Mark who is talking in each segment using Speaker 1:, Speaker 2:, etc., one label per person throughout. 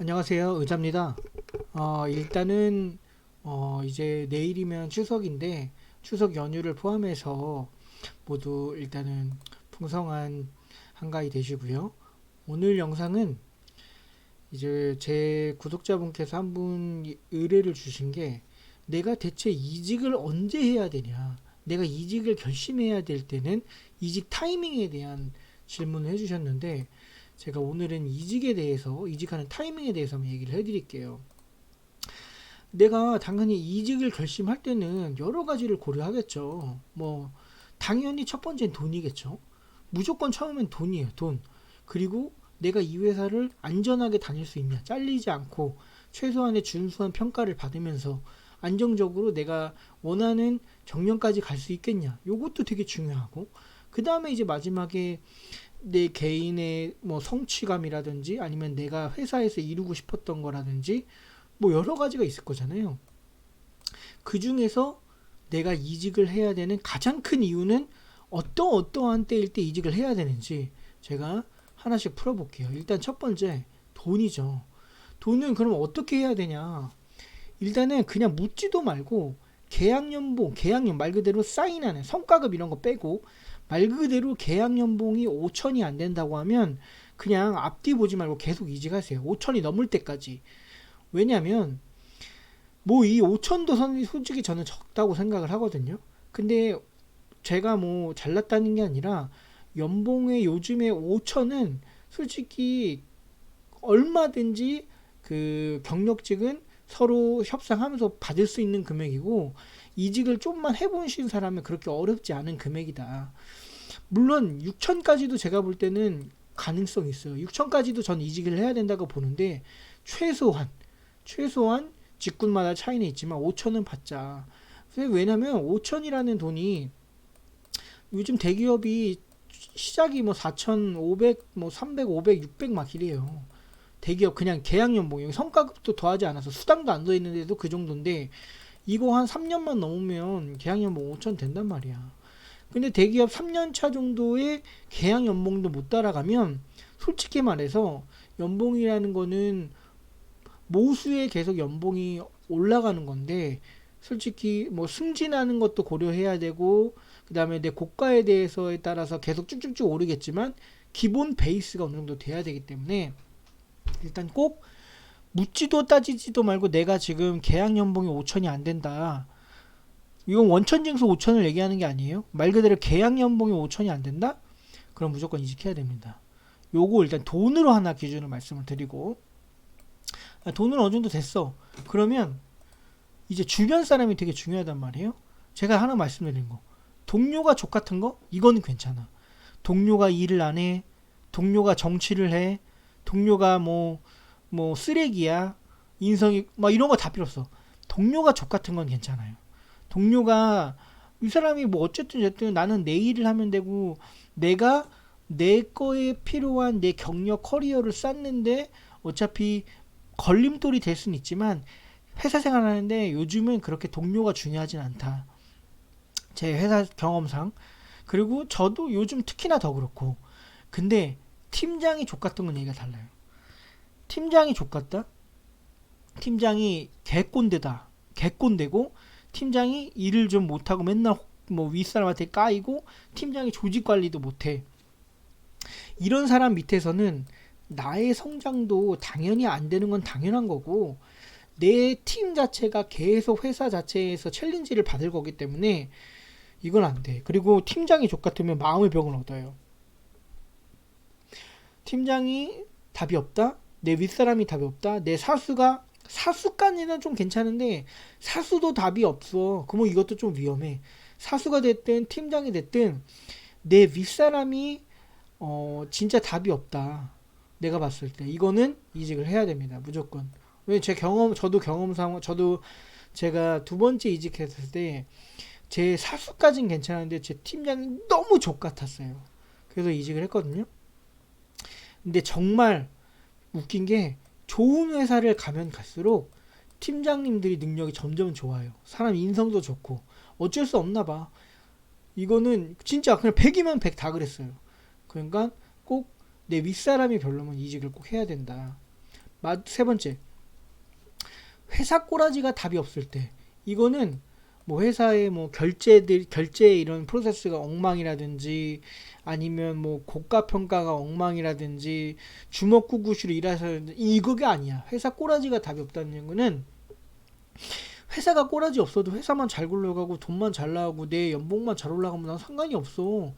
Speaker 1: 안녕하세요. 의자입니다. 어, 일단은 어, 이제 내일이면 추석인데 추석 연휴를 포함해서 모두 일단은 풍성한 한가위 되시고요. 오늘 영상은 이제 제 구독자분께서 한 분 의뢰를 주신 게 내가 대체 이직을 언제 해야 되냐. 내가 이직을 결심해야 될 때는 이직 타이밍에 대한 질문을 해주셨는데 제가 오늘은 이직에 대해서 이직하는 타이밍에 대해서 한번 얘기를 해드릴게요. 내가 당연히 이직을 결심할 때는 여러 가지를 고려하겠죠. 뭐 당연히 첫 번째는 돈이겠죠. 무조건 처음엔 돈이에요. 돈. 그리고 내가 이 회사를 안전하게 다닐 수 있냐. 잘리지 않고 최소한의 준수한 평가를 받으면서 안정적으로 내가 원하는 정년까지 갈 수 있겠냐. 요것도 되게 중요하고 그 다음에 이제 마지막에 내 개인의 뭐 성취감이라든지 아니면 내가 회사에서 이루고 싶었던 거라든지 뭐 여러 가지가 있을 거잖아요. 그 중에서 내가 이직을 해야 되는 가장 큰 이유는 어떠 어떠한 때일 때 이직을 해야 되는지 제가 하나씩 풀어볼게요. 일단 첫 번째 돈이죠. 돈은 그럼 어떻게 해야 되냐? 일단은 그냥 묻지도 말고 계약연봉, 계약연 말 그대로 사인하는 성과급 이런 거 빼고 말 그대로 계약 연봉이 5천이 안 된다고 하면 그냥 앞뒤 보지 말고 계속 이직하세요. 5천이 넘을 때까지. 왜냐면 뭐 이 5천도 선 솔직히 저는 적다고 생각을 하거든요. 근데 제가 뭐 잘났다는 게 아니라 연봉의 요즘에 5천은 솔직히 얼마든지 그 경력직은 서로 협상하면서 받을 수 있는 금액이고 이직을 좀만 해보신 사람은 그렇게 어렵지 않은 금액이다. 물론 6천까지도 제가 볼 때는 가능성이 있어요. 6천까지도 전 이직을 해야 된다고 보는데 최소한 최소한 직군마다 차이는 있지만 5천은 받자. 왜냐면 5천이라는 돈이 요즘 대기업이 시작이 뭐 4,500, 뭐 300, 500, 600 막 이래요. 대기업 그냥 계약 연봉, 성과급도 더하지 않아서 수당도 안 더 있는데도 그 정도인데 이거 한 3년만 넘으면 계약 연봉 5천 된단 말이야. 근데 대기업 3년 차 정도의 계약 연봉도 못 따라가면 솔직히 말해서 연봉이라는 거는 모수에 계속 연봉이 올라가는 건데 솔직히 뭐 승진하는 것도 고려해야 되고 그다음에 내 고가에 대해서에 따라서 계속 쭉쭉쭉 오르겠지만 기본 베이스가 어느 정도 돼야 되기 때문에 일단 꼭 묻지도 따지지도 말고 내가 지금 계약 연봉이 5천이 안 된다. 이건 원천 징수 5천을 얘기하는 게 아니에요. 말 그대로 계약 연봉이 5천이 안 된다? 그럼 무조건 이직해야 됩니다. 요거 일단 돈으로 하나 기준을 말씀을 드리고 아, 돈은 어느 정도 됐어. 그러면 이제 주변 사람이 되게 중요하단 말이에요. 제가 하나 말씀드린 거. 동료가 족 같은 거? 이건 괜찮아. 동료가 일을 안 해. 동료가 정치를 해. 동료가 뭐, 뭐, 쓰레기야. 인성이, 막 이런 거 다 필요 없어. 동료가 족 같은 건 괜찮아요. 동료가, 이 사람이 뭐 어쨌든 어쨌든 나는 내 일을 하면 되고, 내가 내 거에 필요한 내 경력 커리어를 쌓는데, 어차피 걸림돌이 될 수는 있지만, 회사 생활하는데 요즘은 그렇게 동료가 중요하진 않다. 제 회사 경험상. 그리고 저도 요즘 특히나 더 그렇고. 근데 팀장이 족 같은 건 얘기가 달라요. 팀장이 족같다? 팀장이 개꼰대다. 개꼰대고 팀장이 일을 좀 못하고 맨날 뭐 윗사람한테 까이고 팀장이 조직 관리도 못해. 이런 사람 밑에서는 나의 성장도 당연히 안 되는 건 당연한 거고 내 팀 자체가 계속 회사 자체에서 챌린지를 받을 거기 때문에 이건 안 돼. 그리고 팀장이 족 같으면 마음의 병을 얻어요. 팀장이 답이 없다? 내 윗사람이 답이 없다? 내 사수가 사수까지는 좀 괜찮은데 사수도 답이 없어. 그러면 이것도 좀 위험해. 사수가 됐든 팀장이 됐든 내 윗사람이 어 진짜 답이 없다. 내가 봤을 때 이거는 이직을 해야 됩니다. 무조건. 왜 제 경험 저도 경험상 저도 제가 두 번째 이직했을 때 제 사수까진 괜찮은데 제 팀장이 너무 족 같았어요. 그래서 이직을 했거든요. 근데 정말 웃긴 게 좋은 회사를 가면 갈수록 팀장님들이 능력이 점점 좋아요. 사람 인성도 좋고 어쩔 수 없나 봐. 이거는 진짜 그냥 100이면 100 다 그랬어요. 그러니까 꼭 내 윗사람이 별로면 이직을 꼭 해야 된다. 마- 세 번째. 회사 꼬라지가 답이 없을 때. 이거는 뭐 회사의 뭐 결제들 결제 이런 프로세스가 엉망이라든지 아니면 뭐 고가 평가가 엉망이라든지 주먹구구시로 일하셔야 되는데 이거가 아니야. 회사 꼬라지가 답이 없다는 거는 회사가 꼬라지 없어도 회사만 잘 굴러가고 돈만 잘 나가고 내 연봉만 잘 올라가면 난 상관이 없어.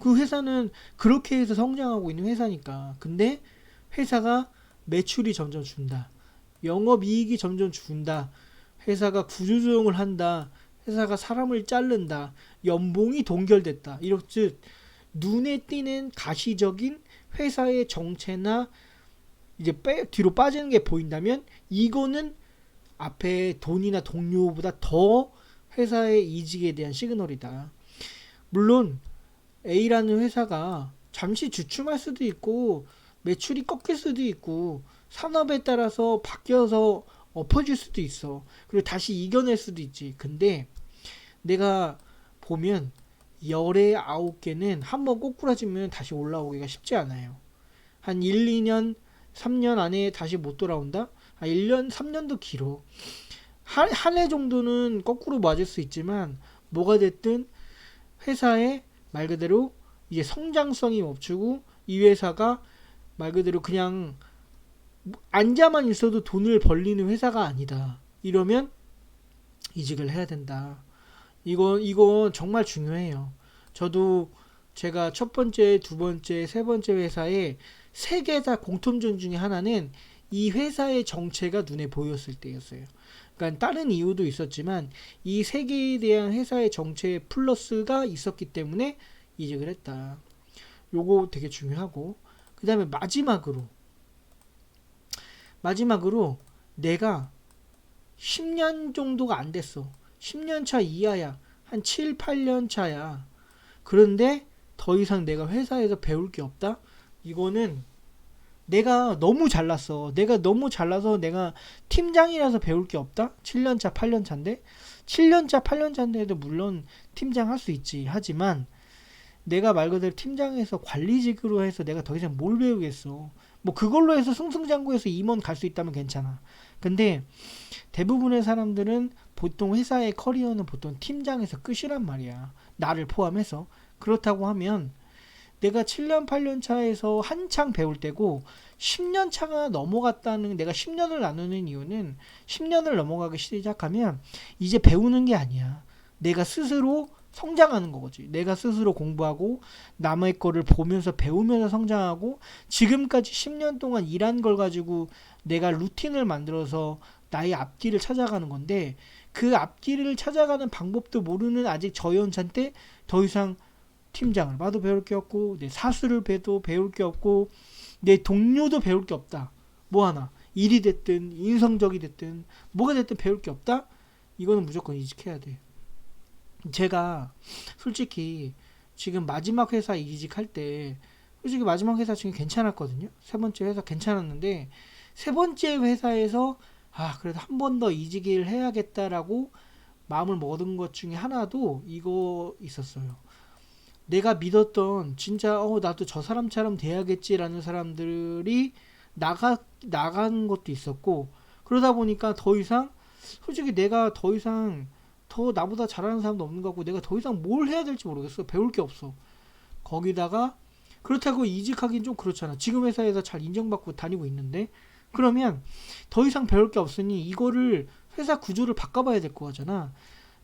Speaker 1: 그 회사는 그렇게 해서 성장하고 있는 회사니까. 근데 회사가 매출이 점점 준다. 영업 이익이 점점 준다. 회사가 구조조정을 한다. 회사가 사람을 자른다. 연봉이 동결됐다. 이렇듯 눈에 띄는 가시적인 회사의 정체나 이제 빼, 뒤로 빠지는 게 보인다면 이거는 앞에 돈이나 동료보다 더 회사의 이직에 대한 시그널이다. 물론 A라는 회사가 잠시 주춤할 수도 있고 매출이 꺾일 수도 있고 산업에 따라서 바뀌어서 엎어질 수도 있어. 그리고 다시 이겨낼 수도 있지. 근데 내가 보면 열의 아홉 개는 한번 꼬꾸라지면 다시 올라오기가 쉽지 않아요. 한 1, 2년, 3년 안에 다시 못 돌아온다? 한 1년, 3년도 길어. 한해 정도는 거꾸로 맞을 수 있지만 뭐가 됐든 회사의 말 그대로 이제 성장성이 멈추고 이 회사가 말 그대로 그냥 앉아만 있어도 돈을 벌리는 회사가 아니다. 이러면 이직을 해야 된다. 이거 이거 정말 중요해요. 저도 제가 첫 번째, 두 번째, 세 번째 회사에 세 개 다 공통점 중에 하나는 이 회사의 정체가 눈에 보였을 때였어요. 그러니까 다른 이유도 있었지만 이 세 개에 대한 회사의 정체 플러스가 있었기 때문에 이직을 했다. 요거 되게 중요하고 그 다음에 마지막으로 마지막으로 내가 10년 정도가 안 됐어. 10년 차 이하야. 한 7, 8년 차야. 그런데 더 이상 내가 회사에서 배울 게 없다? 이거는 내가 너무 잘났어. 내가 너무 잘나서 내가 팀장이라서 배울 게 없다? 7년 차, 8년 차인데? 7년 차, 8년 차인데도 물론 팀장 할 수 있지. 하지만 내가 말 그대로 팀장에서 관리직으로 해서 내가 더 이상 뭘 배우겠어. 뭐 그걸로 해서 승승장구해서 임원 갈 수 있다면 괜찮아. 근데 대부분의 사람들은 보통 회사의 커리어는 보통 팀장에서 끝이란 말이야. 나를 포함해서. 그렇다고 하면 내가 7년, 8년 차에서 한창 배울 때고 10년 차가 넘어갔다는 내가 10년을 나누는 이유는 10년을 넘어가기 시작하면 이제 배우는 게 아니야. 내가 스스로 성장하는 거지. 내가 스스로 공부하고 남의 거를 보면서 배우면서 성장하고 지금까지 10년 동안 일한 걸 가지고 내가 루틴을 만들어서 나의 앞길을 찾아가는 건데 그 앞길을 찾아가는 방법도 모르는 아직 저 연차인데 더 이상 팀장을 봐도 배울 게 없고 내 사수를 배도 배울 게 없고 내 동료도 배울 게 없다. 뭐 하나 일이 됐든 인성적이 됐든 뭐가 됐든 배울 게 없다. 이거는 무조건 이직해야 돼. 제가 솔직히 지금 마지막 회사 이직할 때 솔직히 마지막 회사 중에 괜찮았거든요. 세 번째 회사 괜찮았는데 세 번째 회사에서 아 그래도 한 번 더 이직을 해야겠다라고 마음을 먹은 것 중에 하나도 이거 있었어요. 내가 믿었던 진짜 어 나도 저 사람처럼 돼야겠지라는 사람들이 나가 나간 것도 있었고 그러다 보니까 더 이상 솔직히 내가 더 이상 더 나보다 잘하는 사람도 없는 것 같고 내가 더 이상 뭘 해야 될지 모르겠어. 배울 게 없어. 거기다가 그렇다고 이직하긴 좀 그렇잖아. 지금 회사에서 잘 인정받고 다니고 있는데 그러면 더 이상 배울 게 없으니 이거를 회사 구조를 바꿔봐야 될 거잖아.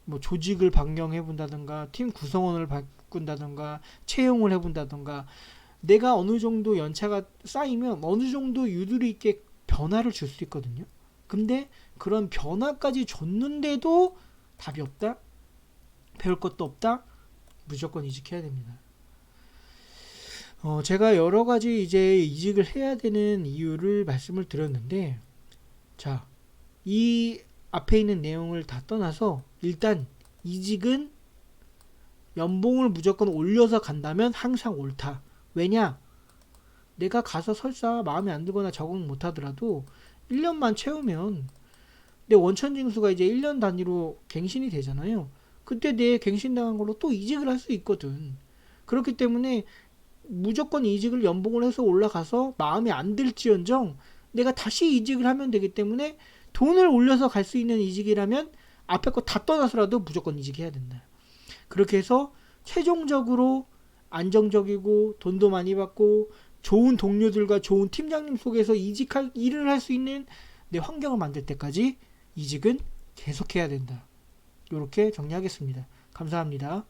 Speaker 1: 뭐 조직을 변경해 본다든가 팀 구성원을 바꾼다든가 채용을 해 본다든가 내가 어느 정도 연차가 쌓이면 어느 정도 유두리 있게 변화를 줄 수 있거든요. 근데 그런 변화까지 줬는데도 답이 없다? 배울 것도 없다? 무조건 이직해야 됩니다. 어, 제가 여러 가지 이제 이직을 해야 되는 이유를 말씀을 드렸는데, 자, 이 앞에 있는 내용을 다 떠나서 일단 이직은 연봉을 무조건 올려서 간다면 항상 옳다. 왜냐? 내가 가서 설사 마음에 안 들거나 적응 못 하더라도 1년만 채우면 내 원천 징수가 이제 1년 단위로 갱신이 되잖아요. 그때 내 갱신당한 걸로 또 이직을 할 수 있거든. 그렇기 때문에 무조건 이직을 연봉을 해서 올라가서 마음에 안 들지언정 내가 다시 이직을 하면 되기 때문에 돈을 올려서 갈 수 있는 이직이라면 앞에 거 다 떠나서라도 무조건 이직해야 된다. 그렇게 해서 최종적으로 안정적이고 돈도 많이 받고 좋은 동료들과 좋은 팀장님 속에서 이직할 일을 할 수 있는 내 환경을 만들 때까지 이직은 계속해야 된다. 이렇게 정리하겠습니다. 감사합니다.